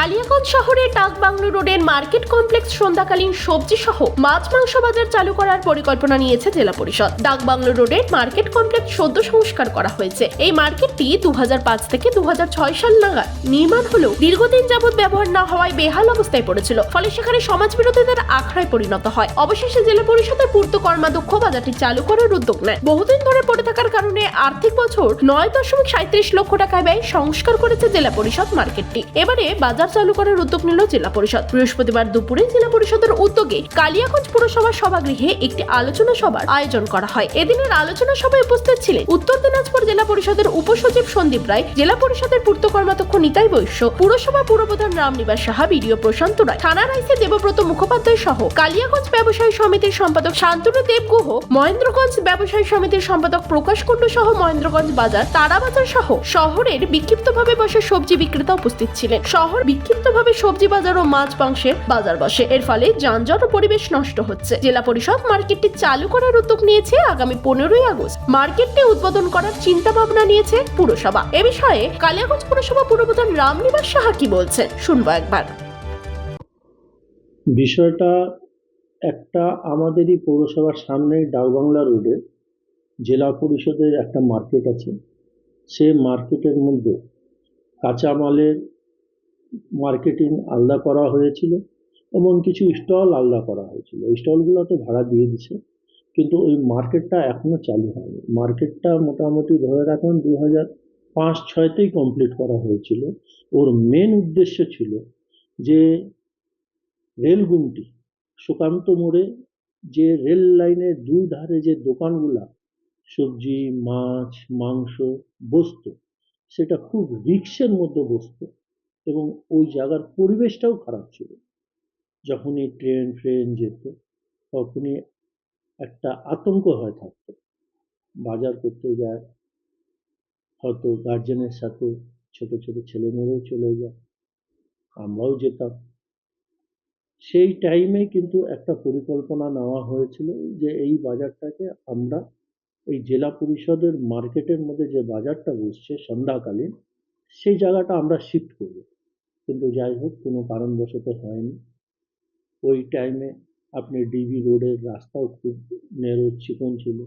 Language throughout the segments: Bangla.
কালিয়াগঞ্জ শহরের ডাকবাংলো রোডের মার্কেট কমপ্লেক্স সন্ধ্যাকালীন সবজি সহ মাছ মাংস বাজার চালু করার পরিকল্পনা নিয়েছে জেলা পরিষদ। ডাকবাংলো রোডের মার্কেট কমপ্লেক্স সদ্য সংস্কার করা হয়েছে। এই মার্কেটটি দু হাজার পাঁচ থেকে দু হাজার ছয় সাল নাগাদ নির্মাণ হলেও দীর্ঘদিন যাবৎ ব্যবহার না হওয়ায় বেহাল অবস্থায় পড়েছিল। ফলে সেখানে সমাজ বিরোধীদের আখড়ায় পরিণত হয়। অবশেষে জেলা পরিষদের পূর্ত কর্মাধ্যক্ষ বাজারটি চালু করার উদ্যোগ নেয়। বহুদিন ধরে পড়ে থাকার কারণে আর্থিক বছর নয় দশমিক সাঁত্রিশ লক্ষ টাকায় ব্যয় সংস্কার করেছে জেলা পরিষদ মার্কেটটি। এবারে বাজার চালু করার উদ্যোগ নিল জেলা পরিষদ। বৃহস্পতিবার দুপুরে জেলা পরিষদের উদ্যোগে কালিয়াগঞ্জ পুরসভা সভাগৃহে একটি আলোচনা সভার আয়োজন করা হয়। এদিনের আলোচনা সভায় উপস্থিত ছিলেন উত্তর দিনাজপুর জেলা পরিষদের উপসচিব সন্দীপ রায়, জেলা পরিষদের পূর্ত কর্মাধ্যক্ষ নিতাই বৈশ্য, পুরসভা পুরপ্রধান রামনিবাস সাহা, বিডিও প্রশান্ত রায় থানার আইসি দেবব্রত মুখোপাধ্যায় সহ কালিয়াগঞ্জ ব্যবসায়ী সমিতির সম্পাদক শান্তনু দেবগুহ মহেন্দ্রগঞ্জ ব্যবসায়ী সমিতির সম্পাদক প্রকাশ কুণ্ডু সহ মহেন্দ্রগঞ্জ বাজার, তারাবাজার সহ শহরের বিক্ষিপ্তভাবে বসে সবজি বিক্রেতা উপস্থিত ছিলেন। শহর বিক্ষিপ্তভাবে সবজি বাজার ও মাছ মাংসের বাজার বসে। এর ফলে যানজট ও পরিবেশ নষ্ট হচ্ছে। জেলা পরিষদ মার্কেটটি চালু করার উদ্যোগ নিয়েছে আগামী পনেরোই আগস্ট। মার্কেটটি উদ্বোধন করার চিন্তা ভাবনা নিয়েছে পুরসভা। এ বিষয়ে কালিয়াগঞ্জ পুরসভা পুরপ্রধান রামনিবাস সাহা কি বলছেন? শুনব একবার। বিষয়টা একটা আমাদেরই পৌরসভার সামনে ডাকবাংলা রোডে জেলা পরিষদের একটা মার্কেট আছে। সে মার্কেটের মধ্যে কাঁচামালের মার্কেটিং আলাদা করা হয়েছিল এবং কিছু স্টল আলাদা করা হয়েছিল। স্টলগুলো তো ভাড়া দিয়ে দিছে কিন্তু ওই মার্কেটটা এখনও চালু হয়নি। মার্কেটটা মোটামুটি ধরে রাখুন দু হাজার পাঁচ ছয়তেই কমপ্লিট করা হয়েছিল। ওর মেন উদ্দেশ্য ছিল যে রেলগুমটি সুকান্ত মোড়ে যে রেল লাইনের দুই ধারে যে দোকানগুলা, সবজি, মাছ, মাংস, বসতো, সেটা খুব রিক্সের মধ্যে বসতো। এবং ওই জায়গার পরিবেশটাও খারাপ ছিল। যখনই ট্রেন, ফ্রেন যেত, তখনই একটা আতঙ্ক হয়ে থাকতো। বাজার করতে যায়, হয়তো গার্জেনের সাথে ছোট ছোট ছেলেমেয়েরাও চলে যায়, আমরাও যেতাম। সেই টাইমে কিন্তু একটা পরিকল্পনা নেওয়া হয়েছিল যে এই বাজারটাকে আমরা এই জেলা পরিষদের মার্কেটের মধ্যে যে বাজারটা বসছে সন্ধ্যাকালীন, সেই জায়গাটা আমরা শিফট করব। কিন্তু যাই হোক কোনো কারণবশত হয়নি। ওই টাইমে আপনি ডিবি রোডের রাস্তাও খুব নেরো চিকন ছিল।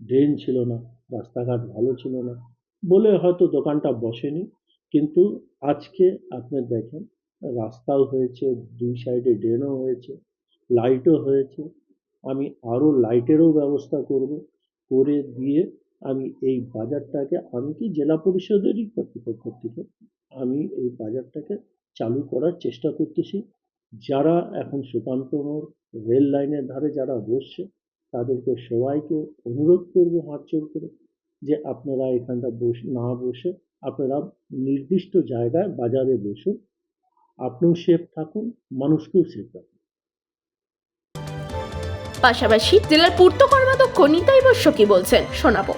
ড্রেন ছিল না, রাস্তাঘাট ভালো ছিল না বলে হয়তো দোকানটা বসেনি। কিন্তু আজকে আপনি দেখেন, রাস্তাও হয়েছে, দুই সাইডে ড্রেনও হয়েছে লাইটও হয়েছে। আমি আরও লাইটেরও ব্যবস্থা করব, করে দিয়ে আমি এই বাজারটাকে, আমি কি জেলা পরিষদেরই কর্তৃপক্ষ থেকে আমি এই বাজারটাকে চালু করার চেষ্টা করতেছি। যারা এখন সুকান্ত মোড় রেল লাইনের ধারে যারা বসছে, তাদেরকে সবাইকে অনুরোধ করব হাত জোর করে যে আপনারা এখানটা বস, না বসে আপনারা নির্দিষ্ট জায়গায় বাজারে বসুন। আপনিও সেফ থাকুন, মানুষকেও সেফ রাখুন। পাশাপাশি জেলার পূর্ত কর্মাধ্যক্ষ নিতাই বৈশ্য কি বলছেন শোনাবো।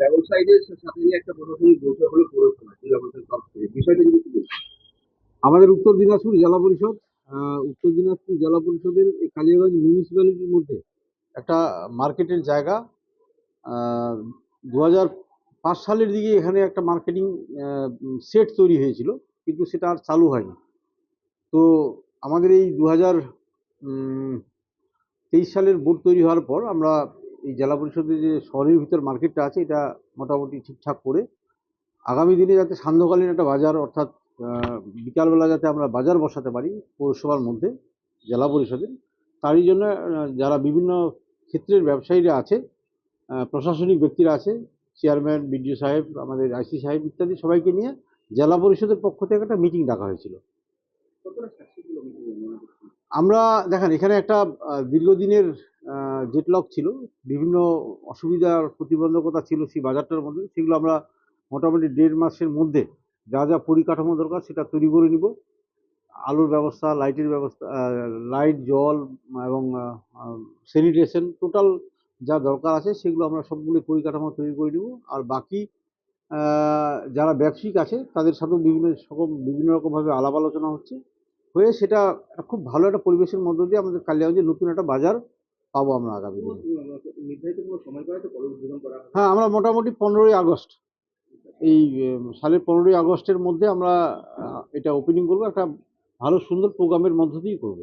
ব্যবসায়ীদের সাথে একটা প্রশাসনিক বৈঠক হলো পৌরসভা জেলা পরিষদ বিষয়টা যদি আমাদের উত্তর দিনাজপুর জেলা পরিষদ উত্তর দিনাজপুর জেলা পরিষদের এই কালিয়াগঞ্জ মিউনিসিপ্যালিটির মধ্যে একটা মার্কেটের জায়গা দু হাজার পাঁচ সালের দিকে এখানে একটা মার্কেটিং সেট তৈরি হয়েছিল কিন্তু সেটা আর চালু হয়নি। তো আমাদের এই দু হাজার তেইশ সালের বোর্ড তৈরি হওয়ার পর আমরা এই জেলা পরিষদের যে শহরের ভিতর মার্কেটটা আছে, এটা মোটামুটি ঠিকঠাক করে আগামী দিনে যাতে সান্ধ্যকালীন একটা বাজার, অর্থাৎ বিকালবেলা যাতে আমরা বাজার বসাতে পারি পৌরসভার মধ্যে, জেলা পরিষদের, তারই জন্য যারা বিভিন্ন ক্ষেত্রের ব্যবসায়ীরা আছে প্রশাসনিক ব্যক্তিরা আছে চেয়ারম্যান, বিডিও সাহেব, আমাদের আইসি সাহেব ইত্যাদি সবাইকে নিয়ে জেলা পরিষদের পক্ষ থেকে একটা মিটিং ডাকা হয়েছিল কতটা successful হবে কি মনে করছেন? আমরা, দেখেন, এখানে একটা দীর্ঘদিনের জেটলক ছিল। বিভিন্ন অসুবিধার প্রতিবন্ধকতা ছিল সেই বাজারটার মধ্যে। সেগুলো আমরা মোটামুটি দেড় মাসের মধ্যে যা যা পরিকাঠামো দরকার সেটা তৈরি করে নিব। আলোর ব্যবস্থা, লাইটের ব্যবস্থা লাইট, জল এবং স্যানিটেশন টোটাল যা দরকার আছে সেগুলো আমরা সবগুলো পরিকাঠামো তৈরি করে নিব। আর বাকি যারা ব্যবসায়িক আছে তাদের সাথেও বিভিন্ন সকম বিভিন্ন রকমভাবে আলাপ আলোচনা হচ্ছে। হয়ে সেটা খুব ভালো একটা পরিবেশের মধ্য দিয়ে আমাদের কালিয়াগঞ্জে নতুন একটা বাজার পাবো আমরা আগামী হ্যাঁ আমরা মোটামুটি পনেরোই আগস্ট। এই সালের পনেরোই আগস্টের মধ্যে আমরা এটা ওপেনিং করব একটা ভালো সুন্দর প্রোগ্রামের মধ্য দিয়েই করব।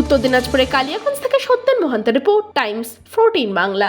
উত্তর দিনাজপুরে কালিয়াগঞ্জ থেকে সত্যেন মহান্তের রিপোর্ট টাইমস ফোরটিন বাংলা।